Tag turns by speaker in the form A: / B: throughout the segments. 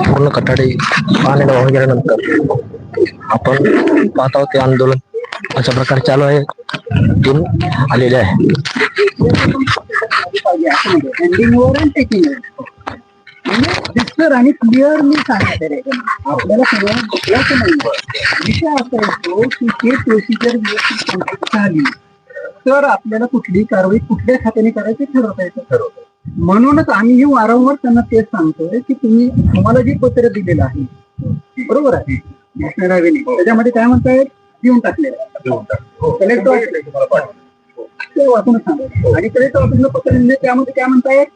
A: पूर्ण कटाडे पाण्याने वाहून गेल्यानंतर आपण पाहत आहोत ते आंदोलन अशा प्रकारे चालू आहे. तिथून आलेले आहे.
B: एंडिंग आणि क्लिअरली म्हणजे आपल्याला सगळ्यांना नाही विषय असा येतो की हे प्रोसिजर व्यवस्थित झाली तर आपल्याला कुठलीही कारवाई कुठल्या खात्याने करायची ठरवता येतं? ठरवतं म्हणूनच आम्ही हे वारंवार त्यांना तेच सांगतोय की तुम्ही तुम्हाला जे पत्र दिलेलं आहे बरोबर आहे? नॅशनल हायवेने त्याच्यामध्ये काय म्हणतायत देऊन टाकलेलं आहे. कलेक्टर ते वाचूनच सांगायचं आणि कलेक्टर ऑफिसला पत्र दिले त्यामध्ये काय म्हणतायत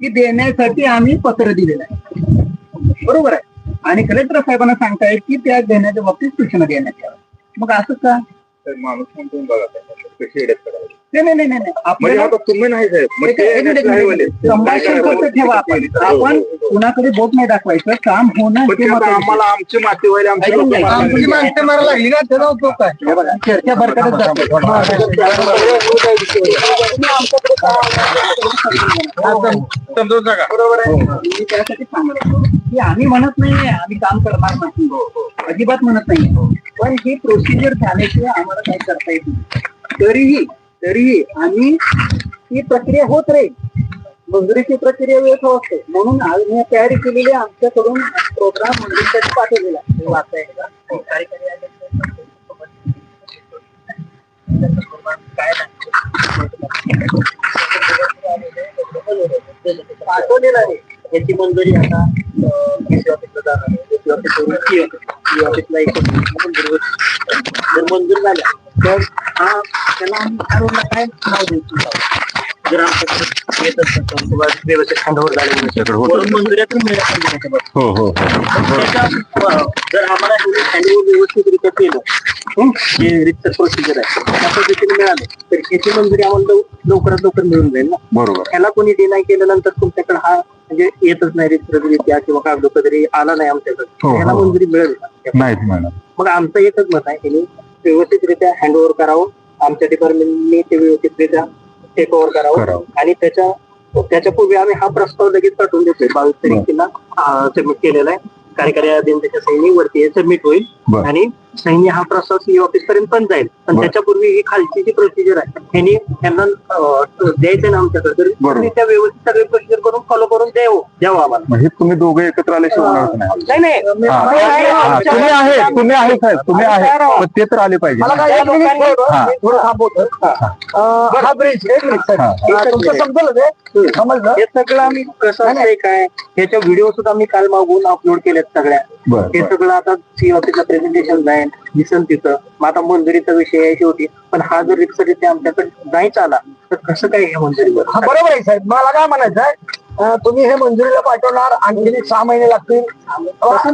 B: की देण्यासाठी आम्ही पत्र दिलेलं आहे. बरोबर आहे? आणि कलेक्टर साहेबांना सांगतायत की त्या देण्याच्या बाबतीत सूचना देण्यात याव्या मग असं का?
C: माणूस म्हणतो बघा कशी
B: नाही नाही नाही नाही.
C: म्हणजे
B: आपल्याला
C: आता तुम्ही नाही साहेब मग
B: एक-
C: ते
B: एक मिनिट, एक
C: काय
B: मिनिट.
C: बोलले?
B: संभाषण
C: काय
B: ठेवा आपण
C: करायचं?
B: आपण कुणाकडे बोट नाही दाखवायचं काम होणं
C: पण
B: हे
C: आता. आम्हाला आमची माती व्हायला आमची
B: ऐकून
C: लोकं
B: घ्या.
C: मारायला
B: आमची
C: लागली.
B: माणसं मारायला लागली ना त्याचा उपयोग काय हे बघा चर्चा बरकतच जाते
C: समजून सांगा
B: बरोबर आहे मी त्यासाठी सांगत होतो की आम्ही म्हणत नाही आम्ही काम करणार नाही अजिबात म्हणत नाही पण ही प्रोसिजर झाल्याशिवाय आम्हाला काय करता येत नाही तरीही तरीही आम्ही ही प्रक्रिया होत राहील मंजुरीची प्रक्रिया वेळ असते म्हणून आम्ही तयारी केलेली आमच्याकडून प्रोग्राम मंजुरीसाठी पाठवलेला आहे. वाचता येईल का? कार्यकारी आहे याची मंजुरी आता डीसी ऑफिसला जाणार आहे डीसी ऑफिसला एक जर मंजूर झाल्या तर हा त्याला आम्ही काय? नाव द्यायचं किंवा व्यवस्थित झाले.
C: हो हो
B: जर आम्हाला हँडओव्हर व्यवस्थितरित्या केलं हं, जे रितसर प्रोसिजर आहे त्या पद्धतीने मिळालं तर मंजुरी आम्हाला लव- लवकरात लवकर मिळून जाईल ना
C: बरोबर
B: त्याला कोणी डिनाय केल्यानंतर तुमच्याकडे हा म्हणजे येतच नाही रितसरित्या किंवा कागदोपत्री आला नाही आमच्याकडे
C: हो, हो.
B: त्याला मंजुरी मिळेल का?
C: नाहीत मॅडम
B: मग आमचं एकच मत आहे की व्यवस्थितरित्या हँडओव्हर करावं आमच्या डिपार्टमेंटने ते व्यवस्थितरित्या टेक ओव्हर करावं
C: करावं.
B: आणि त्याच्या त्याच्या पूर्वी आम्ही हा प्रस्ताव लगेच पाठवून देतोय बावीस तारखेला सबमिट केलेला आहे कार्यकारी अभियंत्याच्या सैनी वरती सबमिट होईल
C: बरं.
B: आणि सैनी हा प्रस्ताव सीई ऑफिस पर्यंत पण जाईल. पण
C: बरं.
B: त्याच्यापूर्वी ही खालची जी प्रोसिजर आहे त्यांनी त्यांना अं, द्यायचं ना आमच्याकडे तर.
C: बरोबर.
B: तुम्ही त्या व्यवस्थित सगळी प्रोसिजर करून फॉलो करून द्यावं द्यावं आम्हाला.
C: म्हणजे तुम्ही दोघे एकत्र आल्याशिवाय होणारच नाही.
B: नाही नाही.
C: हा. हा, तुम्ही आहे तुम्ही आहे साहेब तुम्ही आहे. पण ते तर आले पाहिजे. हा.
B: थोडं थांबवतो. हा. ब्रिज एक मिनिट
C: हा.
B: तुमचं समजलं ते? समजलं? हे सगळं आम्ही कसं असतंय काय ह्याच्या व्हिडिओ सुद्धा आम्ही काल मागून अपलोड केलेत सगळ्या. हे. सगळं आता सी ऑफिसला प्रेझेंटेशन जाईल दिसन तिथं. मग आता मंजुरीचा विषय आहे शेवटी पण हा जर रिक्षा आमच्याकडे नाहीच आला तर कसं काय हे मंजुरीवर
D: हा बरोबर आहे साहेब. मला काय म्हणायचं आहे तुम्ही हे मंजुरीला पाठवणार आणखी सहा महिने लागतील.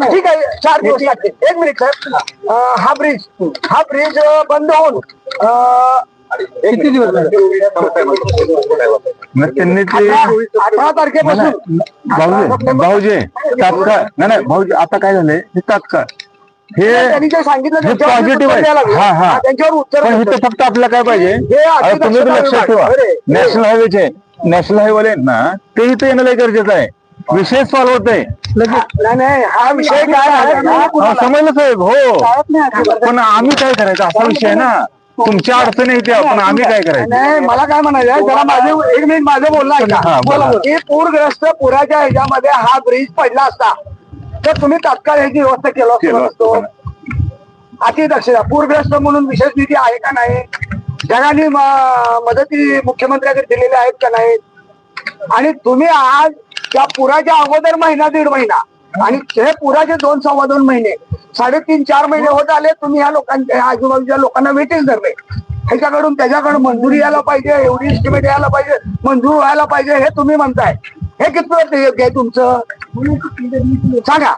D: ठीक आहे चार दिवस लागतील. एक मिनिट साहेब. हा ब्रिज हा ब्रिज बंद होऊन
B: किती दिवस
C: मग त्यांनी ते
D: अठरा अठरा तारखेपासून.
C: भाऊजी भाऊजी तात्काळ नाही नाही भाऊजी आता काय झालंय? हे तात्काळ. हे
D: त्यांनी जे सांगितलं
C: हे
D: त्याच्यावर मी
C: पॉझिटिव्ह
D: उत्तर द्यायला
C: आहे
D: लागलो.
C: हा हा.
D: हा, त्यांच्यावर उत्तर
C: पण. इथं फक्त आपल्याला काय पाहिजे?
D: हे
C: आता तुम्ही लक्षात
D: विभाग.
C: ठेवा.
D: अरे,
C: नॅशनल हायवेचे नॅशनल हायवे आहेत ना ते इथं येणं लय गरजेचं आहे. विषय सॉल्व्ह होत आहे.
D: नाही नाही हा विषय काय आहे?
C: हा, समजलं साहेब हो.
B: शाळेत नाही अजिबात.
C: पण आम्ही काय करायचं? असा विषय आहे ना. तुमच्या अडचणी येते पण आम्ही काय करायचं?
D: नाही मला काय म्हणायचं जरा माझे एक मिनिट माझं बोलणं
C: हा,
D: ऐका
C: बोला.
D: की पूरग्रस्त पुराच्या ह्याच्यामध्ये हा ब्रिज पडला असता. तर तुम्ही तात्काळ ह्याची व्यवस्था केलं
C: केलं
D: असतो
C: असतं.
D: अति दक्षता पूरग्रस्त म्हणून विशेष निधी आहे का नाही? जगाने म- मदती मुख्यमंत्र्याकडे दिलेल्या आहेत का नाही? आणि तुम्ही आज त्या पुराच्या अगोदर महिना दीड महिना आणि हे पुराचे दोन सव्वा दोन महिने साडेतीन चार महिने होत आले तुम्ही या लोकांच्या आजूबाजूच्या लोकांना वेटीस धरले. ह्याच्याकडून त्याच्याकडून मंजुरी यायला पाहिजे एवढी इस्टिमेट यायला पाहिजे मंजूर व्हायला पाहिजे हे तुम्ही म्हणताय. हे किती योग्य आहे तुमचं? सांगा.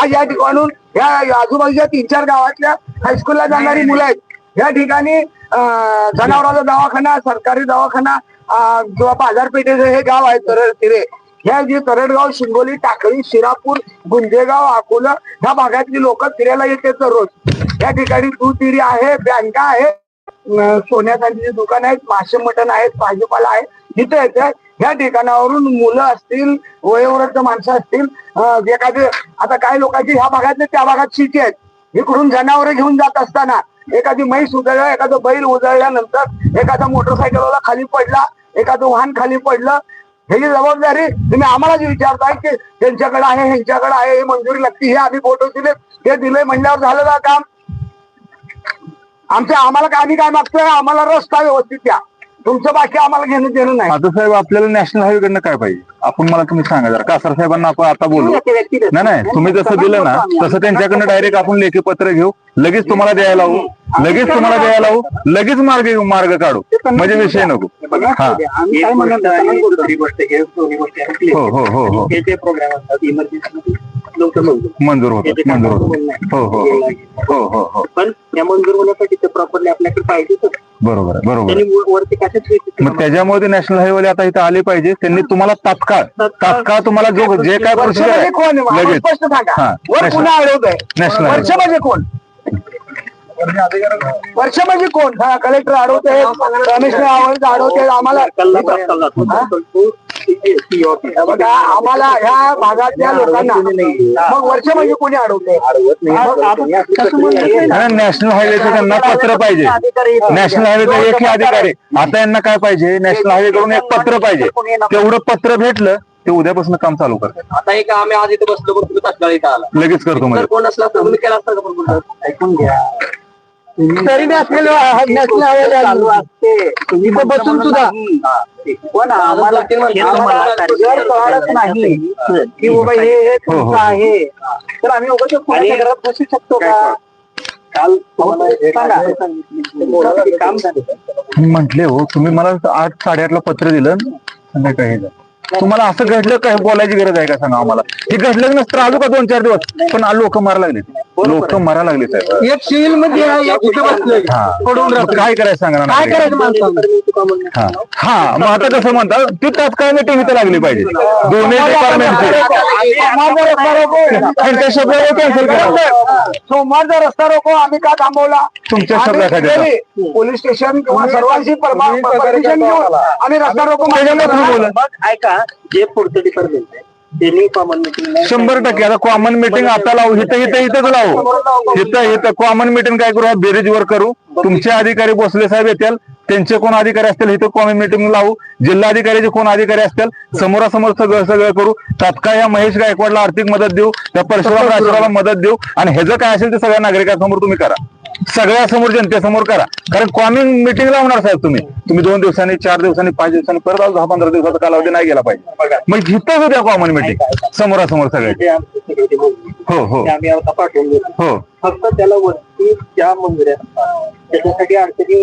D: आज या ठिकाणून या आजूबाजूच्या तीन चार गावातल्या हायस्कूलला जाणारी मुलं आहेत. या ठिकाणी जनावरांचा दवाखाना सरकारी दवाखाना किंवा बाजारपेठेचं हे गाव आहे तर तिरे ह्या जे तरडगाव शिंगोली टाकळी शिरापूर गुंजेगाव अकोला ह्या भागातली लोक फिरायला येते दररोज. या ठिकाणी दूध आहे बँका आहे सोन्या चांदीचे दुकान आहेत मासे मटण आहेत भाजीपाला आहे. इथे येते ह्या ठिकाणावरून मुलं असतील वयोवृद्ध माणसं असतील एखादे आता काही लोकांची ह्या भागात त्या भागात शेती आहेत. इकडून जनावरं घेऊन जात असताना एखादी म्हैस उजळलं एखादं बैल उजळल्यानंतर एखादा मोटरसायकलवाला खाली पडला एखादं वाहन खाली पडलं ह्याची जबाबदारी तुम्ही आम्हाला जी विचारताय की त्यांच्याकडे आहे ह्यांच्याकडे आहे हे मंजुरी लागते हे आम्ही फोटो दिले हे दिले म्हणल्यावर झालं ना काम? आमच्या आम्हाला काय आम्ही काय मागतोय? आम्हाला रस्ता व्यवस्थित द्या. तुमचं बाकी आम्हाला घेणं देणं नाही.
C: आता साहेब आपल्याला नॅशनल हायवे कडनं काय पाहिजे? आपण मला तुम्ही सांगा जरा. कासार साहेबांना आपण आता बोलू. नाही नाही तुम्ही जसं दिलं ना तसं त्यांच्याकडनं डायरेक्ट आपण लेखी पत्र घेऊ. लगेच तुम्हाला द्यायला लावू लगेच तुम्हाला द्यायला लावू लगेच मार्ग मार्ग काढू. म्हणजे विषय नको. हा
B: हे.
C: हो हो हो हो
B: हे. जे प्रोग्राम असतात इमर्जन्सी लवकर मंजूर
C: मंजूर होतात मंजूर होतात. हो हो हो हो हो.
B: पण या मंजूर होण्यासाठी ते प्रॉपरली आपल्याकडे पाहिजे
C: बरोबर आहे बरोबर आहे.
B: त्यांनी वर- वरती कशाच
C: मग त्याच्यामुळे ते नॅशनल हायवे आता इथे आले पाहिजे त्यांनी तुम्हाला तात्काळ तात्काळ तुम्हाला जो जे काय
D: म्हणजे कोण आहे?
C: आहे
D: आम्हाला
C: लगेच
D: स्पष्ट सांगा
C: हा,
D: वर
C: national-
D: पुन्हा अडवतोय
C: national
D: वर्ष
C: highway.
D: म्हणजे कोण वर्ष म्हणजे कोण? हा, कलेक्टर अडवते कमिशनर आवाज अडवते आम्हाला आम्हाला ह्या भागातल्या लोकांना मग वर्ष म्हणजे कोणी अडवते
C: नॅशनल हायवेचं त्यांना पत्र पाहिजे. नॅशनल हायवेचा एकही अधिकारी. आता यांना काय पाहिजे? नॅशनल हायवे कडून एक पत्र पाहिजे. तेवढं पत्र भेटलं ते उद्यापासून काम चालू करतात.
B: आता एक आम्ही आज इथे बसलो तुम्ही तात्काळ इथं आला.
C: लगेच करतो म्हणजे
B: कोण असला तर तुम्ही केला असता का? ऐकून घ्या.
D: तरी नॅशनल नॅशनल हायवे चालू असते. तुम्ही इथं बसून सुद्धा
B: पण आम्हाला
D: कळालंच नाही. की बाबा हे हे
C: हो, हो.
D: तुमचं आहे. तर आम्ही उगाच कोणाच्या घरात बसू शकतो का?
B: काल सांगा. काम झालं.
C: म्हटले हो तुम्ही मला आठ साडेआठला पत्र दिलं संध्याकाळी झालं. तुम्हाला असं घडलं काय बोलायची गरज आहे का? सांगा आम्हाला. हे घडलं नसतं आलो का दोन चार दिवस? पण लोक मारा लागले लोक मारा लागले साहेब.
D: एक सिव्हिलमध्ये
C: हा. काय करायचं सांगा ना हा. हा मग आता कसं म्हणतात ती तात्काळ मीटिंग इथं लागली पाहिजे. दोन्ही डिपार्टमेंटची कॅन्सल करा.
D: सोमवारचा रस्ता रोको. आम्ही का थांबवला?
C: तुमच्या.
D: गेली. पोलीस स्टेशन किंवा सर्वांशी परमिशन घेऊन आम्ही रस्ता रोको.
C: त्याच्यामुळे थांबवलं.
B: जे पुढचं डिपार्टमेंट आहे त्यांनी कॉमन मिटिंग
C: शंभर टक्के. आता कॉमन मीटिंग आता लावू. इथं इथं इथंच लावू. इथं इथं कॉमन मीटिंग काय करू? बेरीज वर करू. तुमचे अधिकारी भोसले साहेब येतील. त्यांचे कोण अधिकारी असतील? इथं कॉमन मीटिंग लावू. जिल्हाधिकारीचे कोण अधिकारी असतील? समोरासमोर सगळं सगळं करू. तात्काळ या महेश गायकवाडला आर्थिक मदत देऊ. त्या परशुराम राष्ट्राला मदत देऊ. आणि ह्याचं काय असेल ते सगळ्या नागरिकांसमोर तुम्ही करा. सगळ्यासमोर जनतेसमोर करा. कारण कॉमन मिटिंग लावणार साहेब तुम्ही. तुम्ही दोन दिवसांनी चार दिवसांनी पाच दिवसांनी परत अजून दहा पंधरा दिवसाचा कालावधी नाही गेला पाहिजे. मग इथं उद्या कॉमन मिटिंग समोरासमोर सगळे. हो हो. हो.
B: फक्त त्याला वरती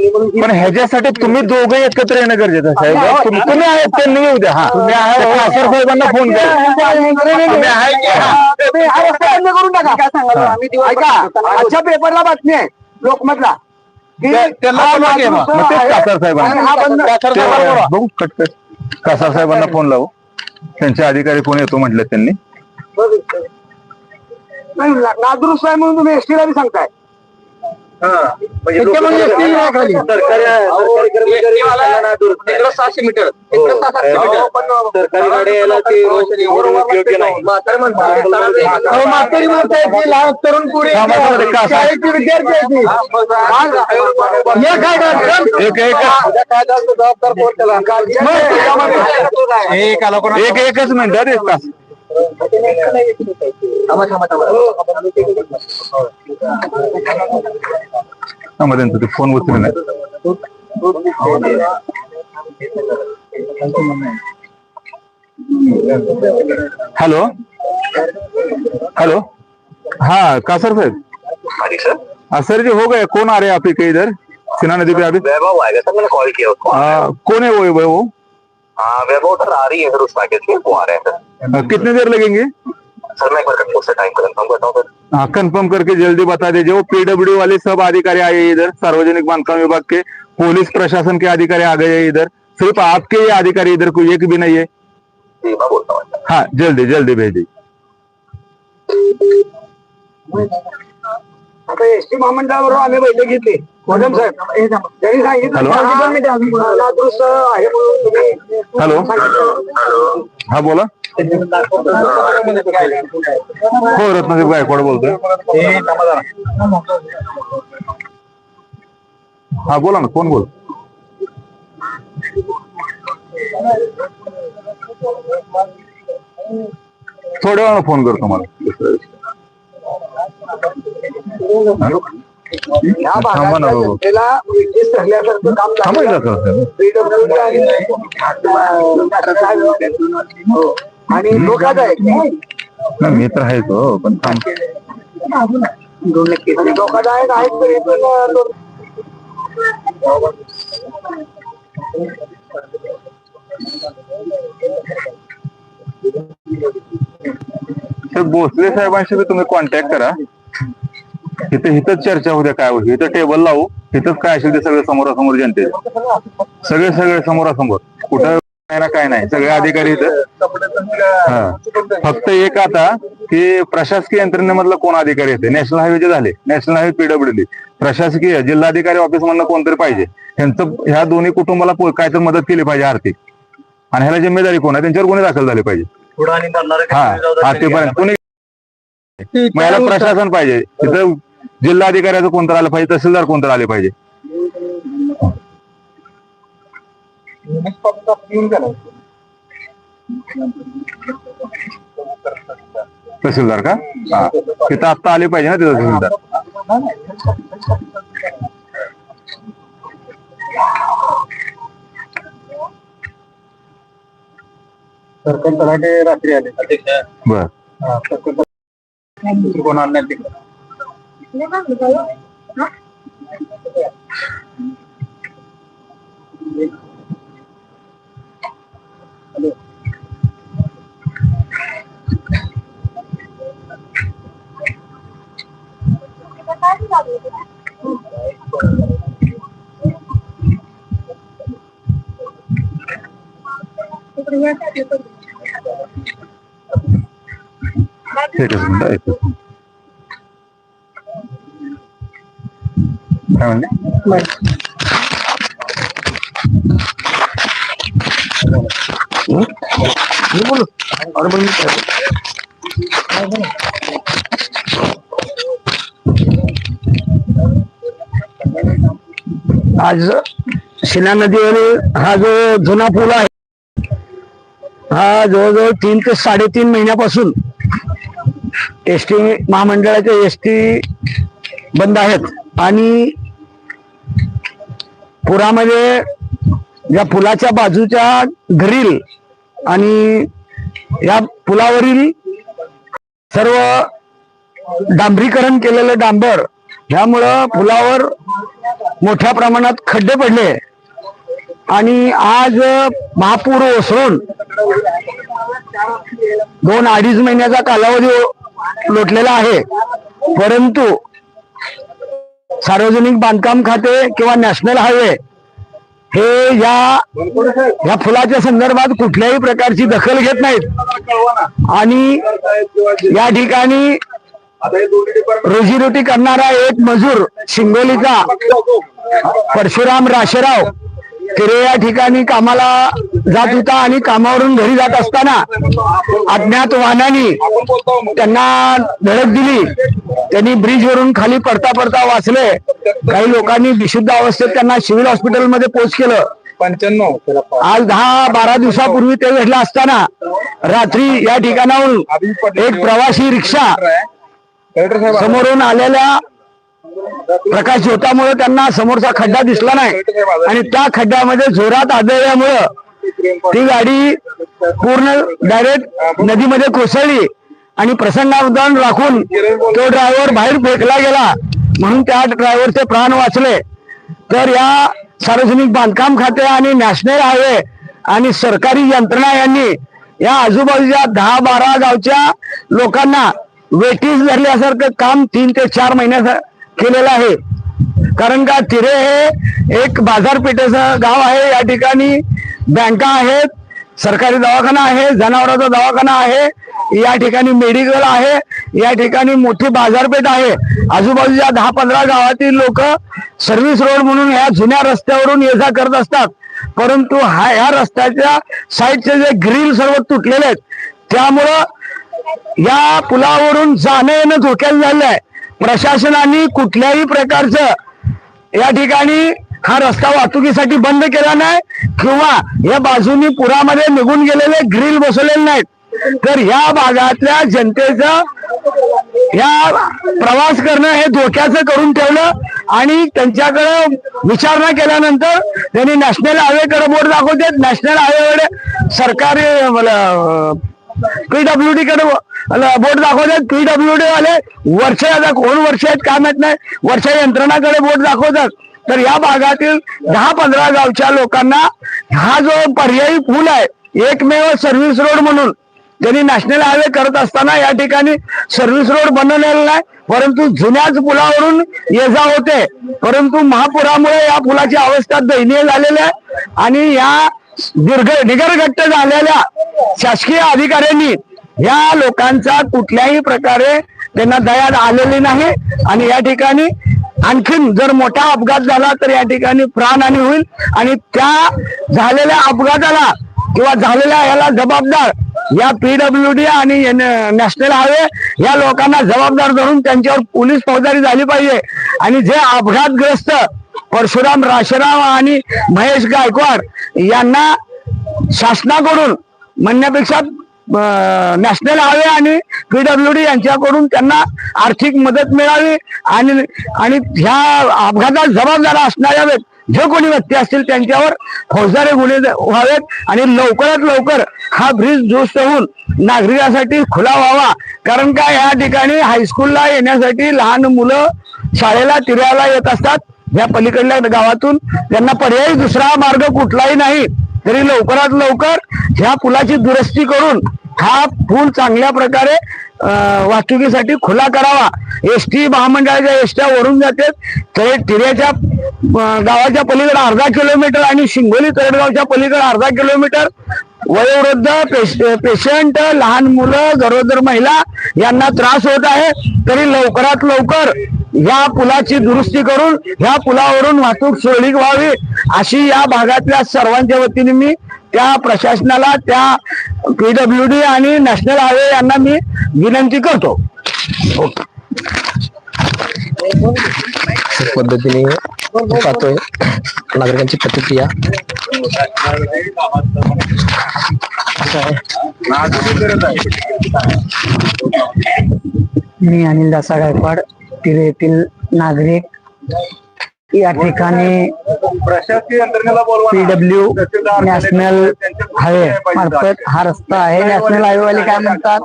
B: म्हणून ही
C: पण ह्याच्यासाठी तुम्ही दोघं एकत्र येणं गरजेचं आहे साहेब. तुम- तुम्ही आहेत त्यांनी येऊ द्या. हा. तुम्ही कासर साहेबांना फोन करा. हा?
D: हा पेपरला बातमी आहे. लोकमतला. की हा मातृत्व
C: मग तेच
D: आहे.
C: कासार साहेबांना.
D: आणि हा बंद
C: ते बघू कट कर. कासार साहेबांना फोन लावू. त्यांचे अधिकारी कोण येतो म्हटलं त्यांनी.
D: नाही नादुरुस्त आहे म्हणून तुम्ही एसटीला बी सांगताय. त्याच्यामध्ये ST नाही खाली.
B: सहाशे मीटर. सरकारी गाडी यायला ते रोशन एवढं योग्य नाही.
D: अहो, म्हातारी माणसं आहेत, जी लहान तरुण पुढे
C: हा.
D: शाळेचे विद्यार्थी आहेत ती. हे करतात?
C: एक एक एक एकच मिनिट एक तास थांबा, त्यांचं ते फ़ोन उचलून हेलो हेलो हाँ कासर साहब हाँ सर जी हो गए। कौन आ रहे हैं आप ही के इधर? सिन्हा नदी पे अभी।
E: वैभव आएगा सर मैंने कॉल किया उसको।
C: आ, कौन है वो वो
E: हाँ वैभव सर आ रही है सर उस पैकेज में वो आ रहे हैं सर।
C: कितनी देर लगेंगे?
E: सर मैं एक बार उससे टाइम कंफर्म करता हूँ सर
C: हाँ कंफर्म करके जल्दी बता दीजिए। वो पीडब्ल्यू वाले सब अधिकारी आए इधर सार्वजनिक बांधकाम विभाग के पुलिस प्रशासन के अधिकारी आ गए इधर। सिर्फ़ आपके ये अधिकारी इधर कोई एक भी नहीं है।
E: हूँ।
C: हाँ जल्दी जल्दी भेजिए।
D: आता एस टी महामंडळाबरोबर आम्ही बैठक घेतली कोदम साहेब त्यांनी सांगितलं
C: हॅलो.
D: हा, दुरुस्त आहे म्हणून तुम्ही
C: हॅलो। हा बोला। हो रत्नदीप गायकवाड बोलतोय. हा बोला ना कोण बोल? थोड्या वेळा फोन करतो मला.
D: या भागातल्या. जनतेला काम. आणि हो. आणि धोकादायक
C: नाही, मी तर आहेच हो पण थांब.
D: आणि धोकादायक आहेत तरी पण अं, तो-
C: तर भोसले साहेबांशी बी तुम्ही कॉन्टॅक्ट करा. इथं इथंच चर्चा होत्या काय होईल. इथं टेबल लावू. इथंच काय असेल ते सगळे समोरासमोर जनते सगळे सगळे समोरासमोर. कुठं काय ना काय नाही सगळे अधिकारी इथं. हा. फक्त एक आता की प्रशासकीय यंत्रणेमधलं कोण अधिकारी येते नॅशनल हायवेचे झाले. National highway PWD. प्रशासकीय जिल्हाधिकारी ऑफिस मधनं कोणतरी पाहिजे. ह्यांचं ह्या दोन्ही कुटुंबाला पो- काय तर मदत केली पाहिजे आर्थिक. आणि ह्याला जिम्मेदारी कोण आहे? त्यांच्यावर गुन्हे दाखल झाले पाहिजे. हा कोणी प्रशासन पाहिजे. तिथं जिल्हाधिकाऱ्याचं कोणतं आलं पाहिजे तहसीलदार कोणतं आले पाहिजे. तहसीलदार का? हा. तिथं आत्ता आले पाहिजे ना तिथं तहसीलदार.
B: तलाटे रात्री आले.
C: बर.
B: कोण आणणार तिकडे.
C: kali kali itu kan. Ternyata itu.
A: Ini ada आज शिना नदीवर हा जो जुना पूल आहे हा जवळजवळ तीन ते साडेतीन महिन्यापासून एस टी महामंडळाच्या एस टी बंद आहेत. आणि पुरामध्ये या पुलाच्या बाजूच्या घरील आणि या पुलावरील सर्व डांबरीकरण केलेलं डांबर ह्यामुळं पुलावर मोठ्या प्रमाणात खड्डे पडले. आणि आज महापूर ओसळून दोन अडीच महिन्याचा कालावधी लोटलेला आहे. परंतु सार्वजनिक बांधकाम खाते किंवा नॅशनल हायवे हे या या फुलाच्या संदर्भात कुठल्याही प्रकारची दखल घेत नाहीत. आणि या ठिकाणी रोजीरोटी करणारा एक मजूर शिंगोलीचा परशुराम राशेराव तिरे या ठिकाणी कामाला जात होता आणि कामावरून घरी जात असताना अज्ञात वाहनाने त्यांना धडक दिली. त्यांनी ब्रिजवरून खाली पडता पडता वाचले. काही लोकांनी विशुद्ध अवस्थेत त्यांना सिव्हिल हॉस्पिटलमध्ये पोच केलं.
C: पंच्याण्णव.
A: आज दहा बारा दिवसापूर्वी ते घडलं असताना रात्री या ठिकाणाहून एक प्रवासी रिक्षा समोरून आलेल्या प्रकाश झोतामुळे त्यांना समोरचा खड्डा दिसला नाही. आणि त्या खड्ड्यामध्ये जोरात आदळल्यामुळं ती गाडी पूर्ण डायरेक्ट नदीमध्ये कोसळली आणि प्रसंगावधान राखून तो ड्रायव्हर बाहेर फेकला गेला. म्हणून त्या ड्रायव्हरचे प्राण वाचले. तर या सार्वजनिक बांधकाम खाते आणि नॅशनल हायवे आणि सरकारी यंत्रणा यांनी या आजूबाजूच्या दहा बारा गावच्या लोकांना वेटीस धरल्यासारखं काम तीन ते चार महिन्याचं केलेलं आहे. कारण का तिरे हे एक बाजारपेठेचं गाव आहे या ठिकाणी बँका आहेत सरकारी दवाखाना आहे जनावरांचा दवाखाना आहे या ठिकाणी मेडिकल आहे या ठिकाणी मोठी बाजारपेठ आहे. आजूबाजूच्या दहा पंधरा गावातील लोक सर्व्हिस रोड म्हणून ह्या जुन्या रस्त्यावरून ये जा करत असतात. परंतु हा ह्या रस्त्याच्या साईडचे जे ग्रील सर्व तुटलेले आहेत त्यामुळं या पुलावरून जाणं येणं धोक्यात झालं आहे प्रशासनाने कुठल्याही प्रकारचं या ठिकाणी हा रस्ता वाहतुकीसाठी बंद केला नाही किंवा या बाजूनी पुरामध्ये निघून गेलेले ग्रिल बसवलेले नाहीत. तर या भागातल्या जनतेचं या प्रवास करणं हे धोक्याचं करून ठेवलं आणि त्यांच्याकडे विचारणा केल्यानंतर त्यांनी नॅशनल हायवेकडे बोर्ड दाखवते नॅशनल हायवेकडे सरकारी पीडब्ल्यू डी कडे बोट दाखवतात पीडब्ल्यू डी वाले वर्ष आता कोण वर्ष आहेत काय माहीत नाही. वर्ष यंत्रणाकडे बोट दाखवतात. तर या भागातील दहा पंधरा गावच्या लोकांना हा जो पर्यायी पूल आहे एकमेव सर्व्हिस रोड म्हणून त्यांनी नॅशनल हायवे करत असताना या ठिकाणी सर्व्हिस रोड बनवलेला नाही परंतु जुन्याच पुलावरून ये जा होते. परंतु महापुरामुळे या पुलाची अवस्था दयनीय झालेली आहे. आणि या दीर्घ निगरघट्ट झालेल्या शासकीय अधिकाऱ्यांनी या लोकांचा कुठल्याही प्रकारे त्यांना दया आलेली नाही. आणि या ठिकाणी आणखीन जर मोठा अपघात झाला तर या ठिकाणी प्राणहानी होईल. आणि त्या झालेल्या अपघाताला किंवा झालेल्या याला जबाबदार या पीडब्ल्यू डी आणि नॅशनल हायवे या लोकांना जबाबदार धरून त्यांच्यावर पोलीस फौजदारी झाली पाहिजे. आणि जे अपघातग्रस्त परशुराम राशराव आणि महेश गायकवाड यांना शासनाकडून म्हणण्यापेक्षा नॅशनल हायवे आणि पीडब्ल्यू डी यांच्याकडून त्यांना आर्थिक मदत मिळावी आणि आणि ह्या अपघातात जबाबदार असणाऱ्या जे कोणी व्यक्ती असतील त्यांच्यावर फौजदारी गुन्हे व्हावेत आणि लवकरात लवकर हा ब्रिज दुरुस्त होऊन नागरिकांसाठी खुला व्हावा. कारण का या ठिकाणी हायस्कूलला येण्यासाठी लहान मुलं शाळेला तिऱ्याला येत असतात. या पलीकडल्या गावातून त्यांना पर्यायी दुसरा मार्ग कुठलाही नाही तरी लवकरात लवकर ह्या पुलाची दुरुस्ती करून हा पूल चांगल्या प्रकारे वाहतुकीसाठी खुला करावा. एस टी महामंडळाच्या एसट्या वरून जाते. तर टिऱ्याच्या गावाच्या पलीकडे अर्धा किलोमीटर आणि शिंगोली तळेगावच्या पलीकडे अर्धा किलोमीटर. वयोवृद्ध पेशंट लहान मुलं गरोदर महिला यांना त्रास होत आहे. तरी लवकरात लवकर या पुलाची दुरुस्ती करून या पुलावरून वाहतूक सुरळीत व्हावी अशी या भागातल्या सर्वांच्या वतीने मी त्या प्रशासनाला त्या पीडब्ल्यू डी आणि नॅशनल हायवे यांना मी विनंती करतो.
F: पद्धतीने पाहतोय. नागरिकांची प्रतिक्रिया.
B: मी अनिल दासा गायकवाड. तिरे येथील नागरिक या ठिकाणी
C: प्रशासकीय यंत्रणेला
B: पीडब्ल्यू नॅशनल हायवे मार्फत हा रस्ता आहे. नॅशनल हायवे वाले काय म्हणतात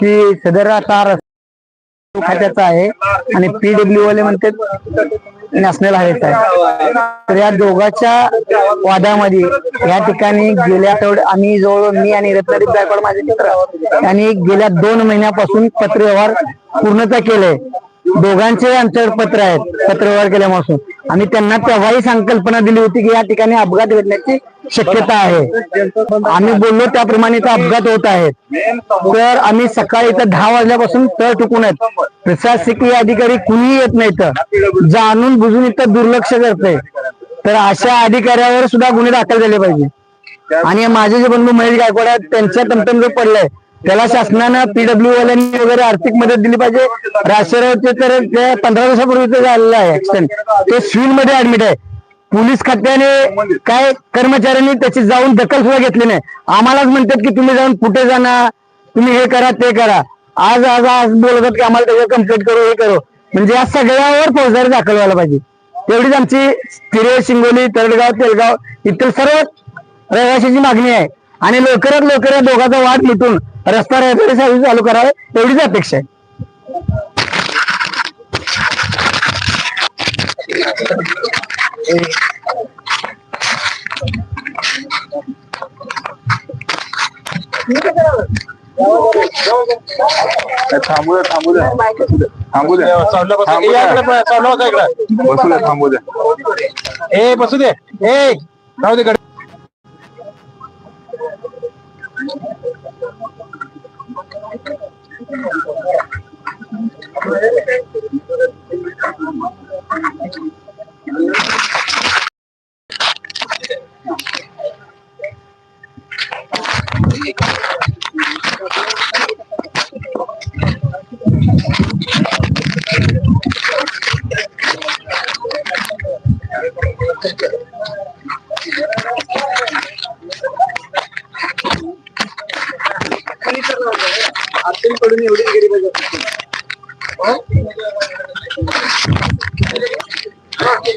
B: की सदर आता रस्ता खात्याचा आहे आणि पीडब्ल्यू वाले म्हणतात नॅशनल हायवेचा आहे. तर या दोघांच्या वादामध्ये या ठिकाणी गेल्या आठवड्या आम्ही जवळ मी आणि रत्नादीप गायकवाड माझे मित्र त्यांनी गेल्या दोन महिन्यापासून पत्रव्यवहार पूर्णता केले दोघांचे आमच्यावर पत्र आहेत पत्रव्यवहार केल्यापासून. आम्ही त्यांना तेव्हाही संकल्पना दिली होती की या ठिकाणी अपघात घडण्याची शक्यता आहे. आम्ही बोललो त्याप्रमाणे इथं अपघात होत आहेत. तर आम्ही सकाळी इथं दहा वाजल्यापासून तळ टुकून आहेत. प्रशासकीय अधिकारी कुणीही येत नाही इथं. जाणून बुजून इथं दुर्लक्ष करते तर अशा अधिकाऱ्यावर सुद्धा गुन्हे दाखल झाले पाहिजे. आणि माझे जे बंधू महेश गायकवाड आहेत त्यांच्या टमटम जो पडलाय. त्याला शासनानं पीडब्ल्यू वाल्यांनी वगैरे आर्थिक मदत दिली पाहिजे. राष्ट्रवादीचे तर ते पंधरा वर्षापूर्वी ते झालेलं आहे ऍक्सिडेंट ते सिव्हिलमध्ये ऍडमिट आहे. पोलीस खात्याने काय कर्मचाऱ्यांनी त्याची जाऊन दखल सुद्धा घेतली नाही. आम्हालाच म्हणतात की तुम्ही जाऊन कुठे जाणार? तुम्ही हे करा ते करा. आज आज आज बोलतात की आम्हाला त्याच्यावर कंप्लेंट करू हे करू. म्हणजे या सगळ्यावर फौजदारी दाखल व्हायला पाहिजे. तेवढीच आमची तिरे शिंगोली तरडगाव तेलगाव इतर सर्व रहिवाशाची मागणी आहे. आणि लवकरात लवकर या दोघांचा वाद मिटून रस्ता रहदारी सर्व्हिस चालू करावे एवढीच अपेक्षा आहे.
C: थांबू द्या थांबू द्या थांबू द्या थांबू द्या. बसू थांबू द्या
F: ए बसू दे. ए राहू दे
D: Thank you.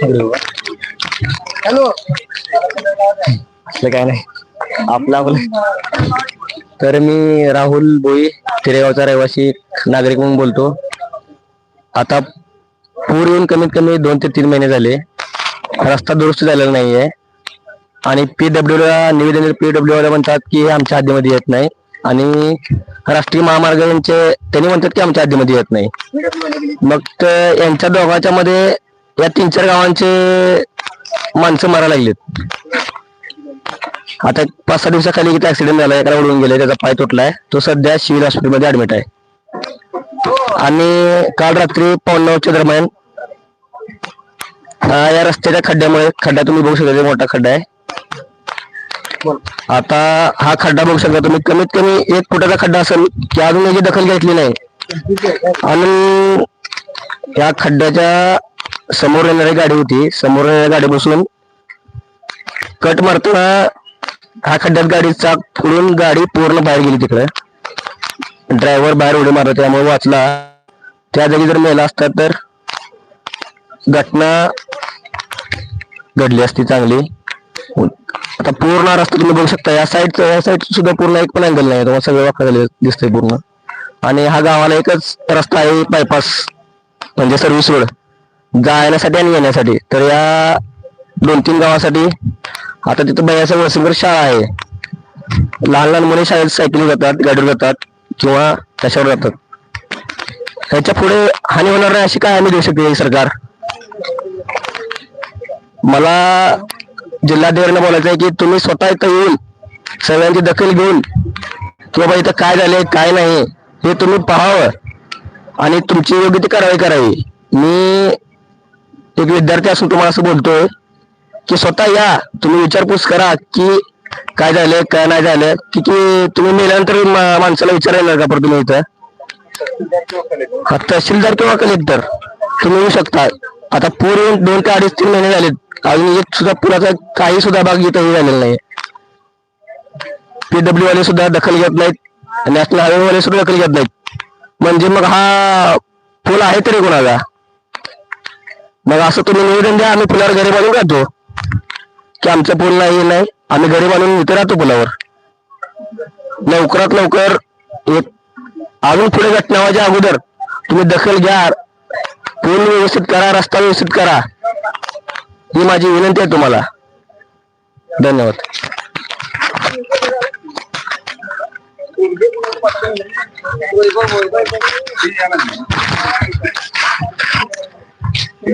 D: हॅलो.
F: काय नाही. आपलं आपलं. तर मी राहुल भोई तिरेगावचा रहिवासी नागरिक म्हणून बोलतो. आता पूर येऊन कमीत कमी दोन ते तीन महिने झाले. रस्ता दुरुस्त झालेला नाहीये. आणि पीडब्ल्यू ला निवेदन पीडब्ल्यू वाले म्हणतात की हे आमच्या हद्दीमध्ये येत नाही. आणि राष्ट्रीय महामार्ग यांचे त्यांनी म्हणतात की आमच्या हद्दीमध्ये येत नाही. मग यांच्या दोघांच्या मध्ये या तीन चार गावांचे माणसं मारायला लागलेत. आता पाच सहा दिवसाखाली किती ऍक्सिडेंट झाला एकाला उडून गेले त्याचा पाय तुटलाय. तो सध्या सिव्हिल हॉस्पिटलमध्ये ऍडमिट आहे. आणि काल रात्री पावणे नऊच्या दरम्यान या रस्त्याच्या खड्ड्यामुळे खड्डा तुम्ही बघू शकता मोठा खड्डा आहे. आता हा खड्डा बघू शकता तुम्ही कमीत कमी एक फुटाचा खड्डा असेल की अजून याची दखल घेतली नाही. आणि या खड्ड्याच्या समोर येणारी गाडी होती. समोर येणारी गाडी बसून कट मारताना हा खड्ड्यात गाडी चाक फोडून गाडी पूर्ण बाहेर गेली तिकडे. ड्रायव्हर बाहेर उडी मारला त्यामुळे वाचला. त्या जागी जर मेला असता तर घटना घडली असती चांगली. आता पूर्ण रस्ता तुम्ही बघू शकता या साईड या साईड सुद्धा पूर्ण एक पण अँगल नाही. तुम्हाला सगळं वाकडे दिसतंय पूर्ण. आणि हा गावाला एकच रस्ता आहे बायपास म्हणजे सर्व्हिस रोड जाण्यासाठी आणि येण्यासाठी. तर या दोन तीन गावासाठी आता तिथं बयाचा वसंगर शाळा आहे. लहान लहान मुले शाळेत सायकली जातात गाडीवर जातात किंवा त्याच्यावर जातात. ह्याच्या पुढे हानी होणार नाही अशी काय हमी देऊ शकते सरकार. मला जिल्हाधिकाऱ्यांना बोलायचं आहे की तुम्ही स्वतः इथं येऊन सगळ्यांची दखल घेऊन किंवा बाबा इथं काय झालंय काय नाही हे तुम्ही पाहावं आणि तुमची योग्य ती कारवाई करावी. मी एक विद्यार्थी असून तुम्हाला असं बोलतोय की स्वतः या तुम्ही विचारपूस करा की काय झालं काय नाही झालं की तुम्ही मेल्यानंतर माणसाला विचारायला का परत तुम्ही इथं? तहसीलदार किंवा कलेक्टर तुम्ही येऊ शकता आता पूर येऊन दोन ते अडीच तीन महिने झालेत. अजून एक सुद्धा पुराचा काही सुद्धा भाग इथं हे झालेला नाही पीडब्ल्यू वाले सुद्धा दखल घेत नाहीत नॅशनल हायवे वाले सुद्धा दखल घेत नाहीत. म्हणजे मग हा पूल आहे तरी कोणाचा मग असं तुम्ही निवेदन द्या आम्ही पुलावर घरी बांधून राहतो. की आमचं पूल नाही हे नाही आम्ही घरी बांधून इथे राहतो पुलावर. लवकरात लवकर एक अजून पुढे घटना अगोदर तुम्ही दखल घ्या पूल व्यवस्थित करा रस्ता व्यवस्थित करा. ही माझी विनंती आहे तुम्हाला. धन्यवाद.
B: नाही त्याला मग